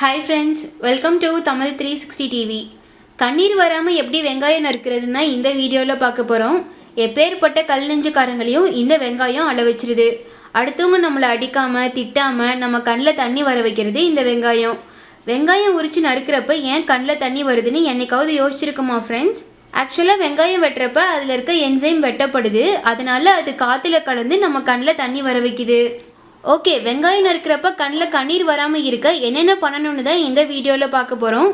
Hi friends welcome to Tamil three sixty TV கண்ணீர் வராமல் எப்படி வெங்காயம் நறுக்கிறதுனா இந்த வீடியோவில் பார்க்க போகிறோம் எப்பேற்பட்ட கல் நெஞ்சுக்காரங்களையும் இந்த வெங்காயம் அள வச்சிருது. அடுத்தவங்க நம்மளை அடிக்காமல் திட்டாமல் நம்ம கண்ணில் தண்ணி வர வைக்கிறது இந்த வெங்காயம். வெங்காயம் உரித்து நறுக்கிறப்ப ஏன் கண்ணில் தண்ணி வருதுன்னு என்னைக்காவது யோசிச்சிருக்குமா ஃப்ரெண்ட்ஸ் ஆக்சுவலாக வெங்காயம் வெட்டுறப்ப அதில் இருக்க என்சைம் வெட்டப்படுது. அதனால் அது காற்றுல கலந்து நம்ம கண்ணில் தண்ணி வர வைக்குது. ஓகே வெங்காயம் நறுக்கிறப்ப கண்ணில் கண்ணீர் வராமல் இருக்க என்னென்ன பண்ணணும்னு தான் இந்த வீடியோவில் பார்க்க போகிறோம்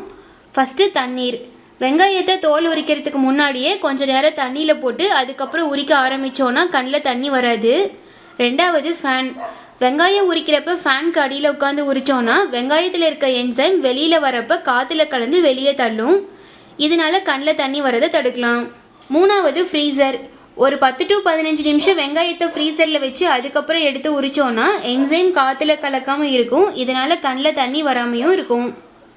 ஃபஸ்ட்டு தண்ணீர். வெங்காயத்தை தோல் உரிக்கிறதுக்கு முன்னாடியே கொஞ்சம் நேரம் தண்ணியில் போட்டு அதுக்கப்புறம் உரிக்க ஆரம்பித்தோன்னா கண்ணில் தண்ணி வராது. ரெண்டாவது ஃபேன் வெங்காயம் உரிக்கிறப்ப ஃபேனுக்கு அடியில் உட்காந்து உரிச்சோன்னா வெங்காயத்தில் இருக்க என்சைம் வெளியில் வரப்ப காற்றுல கலந்து வெளியே தள்ளும். இதனால கண்ணில் தண்ணி வரதை தடுக்கலாம். மூணாவது ஃப்ரீசர் ஒரு பத்து டு பதினஞ்சு நிமிஷம் வெங்காயத்தை ஃப்ரீசரில் வச்சு அதுக்கப்புறம் எடுத்து உரிச்சோன்னா என்சைம் காற்றுல கலக்காமல் இருக்கும். இதனால் கண்ணில் தண்ணி வராமையும் இருக்கும்.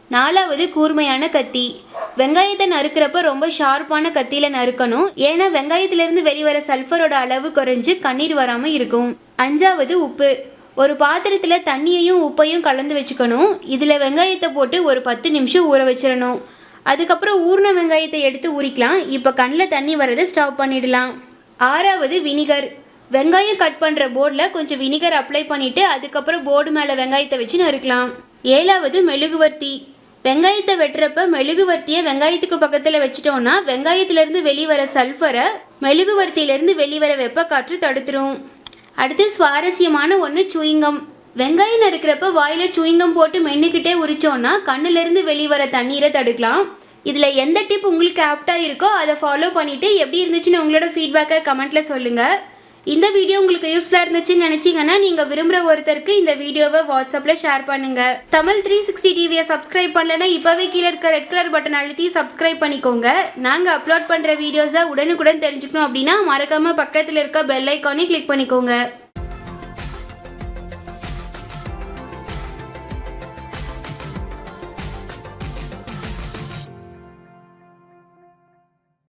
நாலாவது கூர்மையான கத்தி. வெங்காயத்தை நறுக்கிறப்ப ரொம்ப ஷார்ப்பான கத்தியில் நறுக்கணும். ஏன்னா வெங்காயத்திலிருந்து வெளிவர சல்ஃபரோட அளவு குறைஞ்சு கண்ணீர் வராமல் இருக்கும். அஞ்சாவது உப்பு. ஒரு பாத்திரத்தில் தண்ணியையும் உப்பையும் கலந்து வச்சுக்கணும். இதில் வெங்காயத்தை போட்டு ஒரு பத்து நிமிஷம் ஊற வச்சிடணும். அதுக்கப்புறம் ஊறின வெங்காயத்தை எடுத்து உரிக்கலாம். இப்போ கண்ணில் தண்ணி வரதை ஸ்டாப் பண்ணிடலாம். ஆறாவது வினிகர். வெங்காயம் கட் பண்ணுற போர்டில் கொஞ்சம் வினிகர் அப்ளை பண்ணிவிட்டு அதுக்கப்புறம் போர்டு மேலே வெங்காயத்தை வச்சு நறுக்கலாம். ஏழாவது மெழுகுவர்த்தி. வெங்காயத்தை வெட்டுறப்ப மெழுகுவர்த்தியை வெங்காயத்துக்கு பக்கத்தில் வச்சிட்டோம்னா வெங்காயத்திலேருந்து வெளிவர சல்ஃபரை மெழுகுவர்த்தியிலேருந்து வெளிவர வெப்பக்காற்று தடுத்துரும். அடுத்து சுவாரஸ்யமான ஒன்று சுயிங்கம். வெங்காயம் நறுக்கிறப்ப வாயில் சுயிங்கம் போட்டு மென்னுக்கிட்டே உரிச்சோன்னா கண்ணுலேருந்து வெளிவர தண்ணீரை தடுக்கலாம். இதில் எந்த டிப் உங்களுக்கு ஆப்டாக இருக்கோ அதை ஃபாலோ பண்ணிவிட்டு எப்படி இருந்துச்சுன்னு உங்களோட ஃபீட்பேக்கை கமெண்ட்டில் சொல்லுங்கள் இந்த வீடியோ உங்களுக்கு யூஸ்ஃபுல்லாக இருந்துச்சுன்னு நினச்சிங்கன்னா நீங்கள் விரும்புகிற ஒருத்தருக்கு இந்த வீடியோவை வாட்ஸ்அப்பில் ஷேர் பண்ணுங்கள் தமிழ் த்ரீ சிக்ஸ்டி டிவியை சப்ஸ்கிரைப் பண்ணலன்னா இப்போவே கீழே இருக்க ரெட் கலர் பட்டன் அழுத்தி சப்ஸ்கிரைப் பண்ணிக்கோங்க. நாங்கள் அப்லோட் பண்ணுற வீடியோஸை உடனுக்குடன் தெரிஞ்சுக்கணும் அப்படின்னா மறக்காமல் பக்கத்தில் இருக்க பெல் ஐக்கானே கிளிக் பண்ணிக்கோங்க.